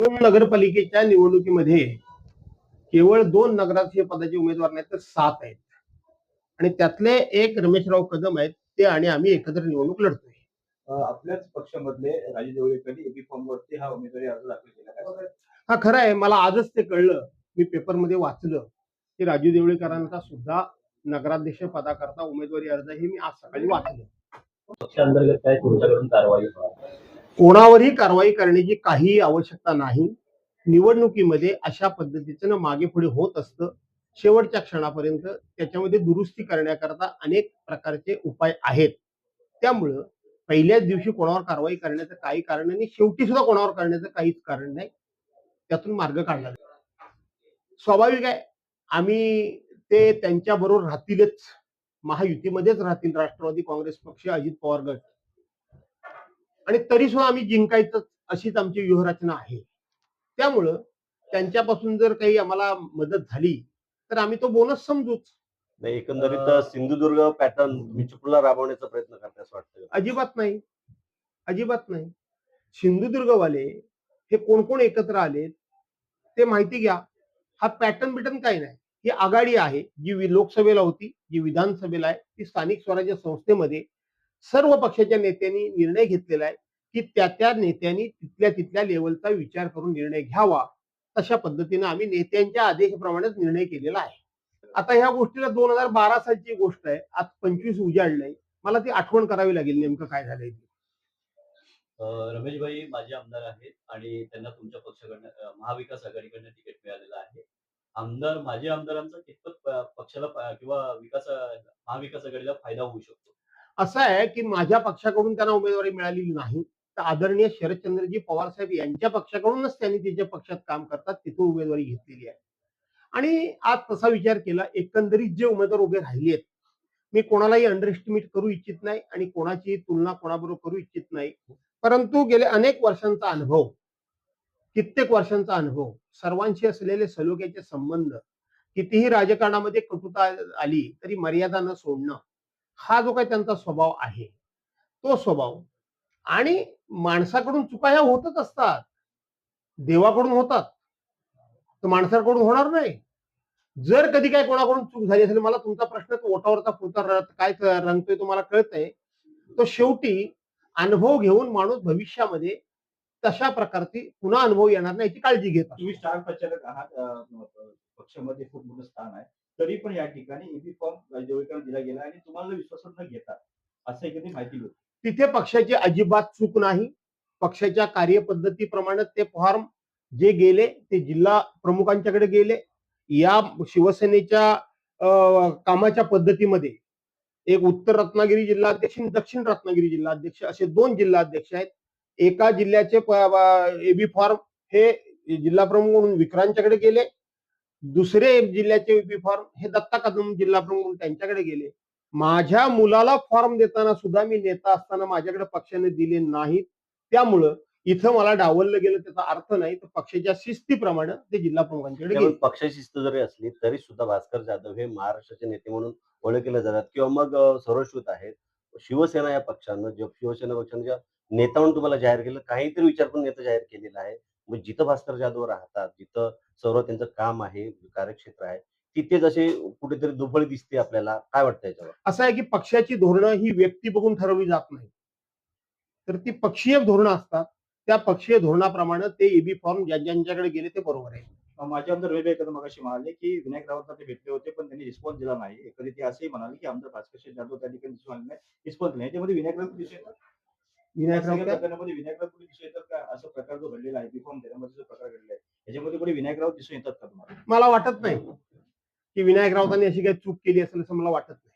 दोन नगरपालिकेच्या निवडणुकीमध्ये केवळ दोन नगराध्यक्ष पदाचे उमेदवार नाही तर सात आहेत. आणि त्यातले एक रमेशराव कदम आहेत ते आणि आम्ही एकत्र निवडणूक लढतोय. आपल्याच पक्षामधले राजू देवळेकरांनी एबी फॉर्म वरती हा उमेदवारी अर्ज दाखल केला हा खरं आहे. मला आजच ते कळलं. मी पेपरमध्ये वाचलं. की राजू देवळेकरांचा सुद्धा नगराध्यक्ष पदाकरता उमेदवारी अर्ज हे मी आज सकाळी वाचलं. पक्षांतर्गत काय तुमच्याकडून कारवाई होणार? कोणावरही कारवाई करण्याची काहीही आवश्यकता नाही. निवडणुकीमध्ये अशा पद्धतीचं मागे पुढे होत असतं. शेवटच्या क्षणापर्यंत त्याच्यामध्ये दुरुस्ती करण्याकरता अनेक प्रकारचे उपाय आहेत. त्यामुळं पहिल्याच दिवशी कोणावर कारवाई करण्याचं काही कारण नाही. शेवटी सुद्धा कोणावर करण्याचं काहीच कारण नाही. त्यातून मार्ग काढला स्वाभाविक आहे आम्ही ते त्यांच्या बरोबर राहतीलच. महायुतीमध्येच राहतील राष्ट्रवादी काँग्रेस पक्ष अजित पवार गट. आणि तरी सुद्धा आम्ही जिंकायचं अशीच आमची व्यूहरचना आहे. त्यामुळं त्यांच्यापासून जर काही आम्हाला मदत झाली तर आम्ही तो बोनस समजूच. नाही एकंदरीत सिंधुदुर्ग पॅटर्न चिपळूणला राबवण्याचा प्रयत्न करते असं वाटतं अजिबात नाही. अजिबात नाही. सिंधुदुर्गवाले हे कोण कोण एकत्र आलेत ते माहिती घ्या. हा पॅटर्न बिटर्न काही नाही. ही आघाडी आहे जी लोकसभेला होती जी विधानसभेला आहे ती स्थानिक स्वराज्य संस्थेमध्ये सर्व पक्षाच्या नेत्यांनी निर्णय घेतलेला आहे की त्या त्या नेत्यांनी तिथल्या तिथल्या लेवलचा विचार करून निर्णय घ्यावा. तशा पद्धतीने आम्ही नेत्यांच्या आदेशाप्रमाणेच निर्णय केलेला आहे. आता ह्या गोष्टीला दोन हजार बारा सालची गोष्ट आहे. आज पंचवीस उजाडलंय मला ती आठवण करावी लागेल नेमकं काय झालंय ते. अं, रमेशभाई माझे आमदार आहेत आणि त्यांना तुमच्या पक्षाकडनं महाविकास आघाडीकडनं तिकीट मिळालेलं आहे. आमदार माझ्या आमदारांचा कितपत पक्षाला किंवा विकास महाविकास आघाडीला फायदा होऊ शकतो. असं आहे की माझ्या पक्षाकडून त्यांना उमेदवारी मिळालेली नाही. तर आदरणीय शरदचंद्रजी पवार साहेब यांच्या पक्षाकडूनच त्यांनी त्यांच्या पक्षात काम करतात तिथून उमेदवारी घेतलेली आहे. आणि आज तसा विचार केला एकंदरीत जे उमेदवार उभे राहिले आहेत मी कोणालाही अंडर एस्टिमेट करू इच्छित नाही आणि कोणाची तुलना कोणाबरोबर करू इच्छित नाही. परंतु गेले अनेक वर्षांचा अनुभव कित्येक वर्षांचा अनुभव सर्वांशी असलेले सलोख्याचे संबंध कितीही राजकारणामध्ये कटुता आली तरी मर्यादा न सोडणं हा जो काही त्यांचा स्वभाव आहे तो स्वभाव. आणि माणसाकडून चुका ह्या होतच असतात. देवाकडून होतात. तर माणसाकडून होणार नाही. जर कधी काय कोणाकडून चूक झाली असेल मला तुमचा प्रश्न ओटावरचा पुढचा काय रंगतोय तुम्हाला कळतंय. तो शेवटी अनुभव घेऊन माणूस भविष्यामध्ये तशा प्रकारची पुन्हा अनुभव येणार नाही याची काळजी घेत तुम्ही स्टार प्रचारक आहात पक्षामध्ये खूप मोठं स्थान आहे. तरी पण या ठिकाणी एबी फॉर्म राजू दिला गेला आणि तुम्हाला विश्वासात न घेता असं एखादी माहिती होती तिथे पक्षाची अजिबात चूक नाही. पक्षाच्या कार्यपद्धतीप्रमाणे ते फॉर्म जे गेले ते जिल्हा प्रमुखांच्याकडे गेले. या शिवसेनेच्या कामाच्या पद्धतीमध्ये एक उत्तर रत्नागिरी जिल्हाध्यक्ष आणि दक्षिण रत्नागिरी जिल्हाध्यक्ष असे दोन जिल्हाध्यक्ष आहेत. एका जिल्ह्याचे एबी फॉर्म हे जिल्हा प्रमुख म्हणून विक्रांतच्याकडे गेले. दुसरे जिल्ह्याचे एबी फॉर्म हे दत्ता कदम जिल्हा प्रमुख म्हणून त्यांच्याकडे गेले. माझ्या मुलाला फॉर्म देताना सुद्धा मी नेता असताना माझ्याकडे पक्षाने दिले नाहीत. त्यामुळं इथं मला डावललं गेलं त्याचा अर्थ नाही. तर पक्षाच्या शिस्तीप्रमाणे ते जिल्हा प्रमुखांच्याकडे पक्षाची शिस्त जरी असली तरी सुद्धा भास्कर जाधव हे महाराष्ट्राचे नेते म्हणून ओळखले जातात. किंवा मग सर्वश्रुत आहेत शिवसेना या पक्षानं जे शिवसेना पक्षानं नेता म्हणून तुम्हाला जाहीर केलं काहीतरी विचार करून नेता जाहीर केलेला आहे. मग जिथं भास्कर जाधव राहतात जिथं सर्व त्यांचं काम आहे कार्यक्षेत्र आहे तिथेच असे कुठेतरी दुफळी दिसते आपल्याला. काय वाटतं याच्यावर? असं आहे की पक्षाची धोरणं ही व्यक्ती बघून ठरवली जात नाही. तर ती पक्षीय धोरणं असतात. त्या पक्षीय धोरणाप्रमाणे ते एबी फॉर्म ज्या ज्यांच्याकडे गेले ते बरोबर आहे. अं, माझे आमदार रवी कदम मगाशी म्हणाले की विनायक राऊतला ते भेटले होते पण त्यांनी रिस्पॉन्स दिला नाही. कधी ते असंही म्हणाले की आमदार भास्कर जाधव त्या ठिकाणी रिस्पॉन्स नाही. याच्यामध्ये विनायक राऊत दिसून येतात विनायक सगळ्या राऊत काय? प्रकरणामध्ये विनायक राऊत कुठे दिसून येतात का? असा प्रकार जो घडलेला आहे बी फॉर्म देण्यामध्ये जो प्रकार घडलेला आहे याच्यामध्ये कुठे विनायक राऊत दिसून येतात का तुम्हाला? मला वाटत नाही. की विनायक राऊतांनी अशी काही चूक केली असेल असं मला वाटत नाही.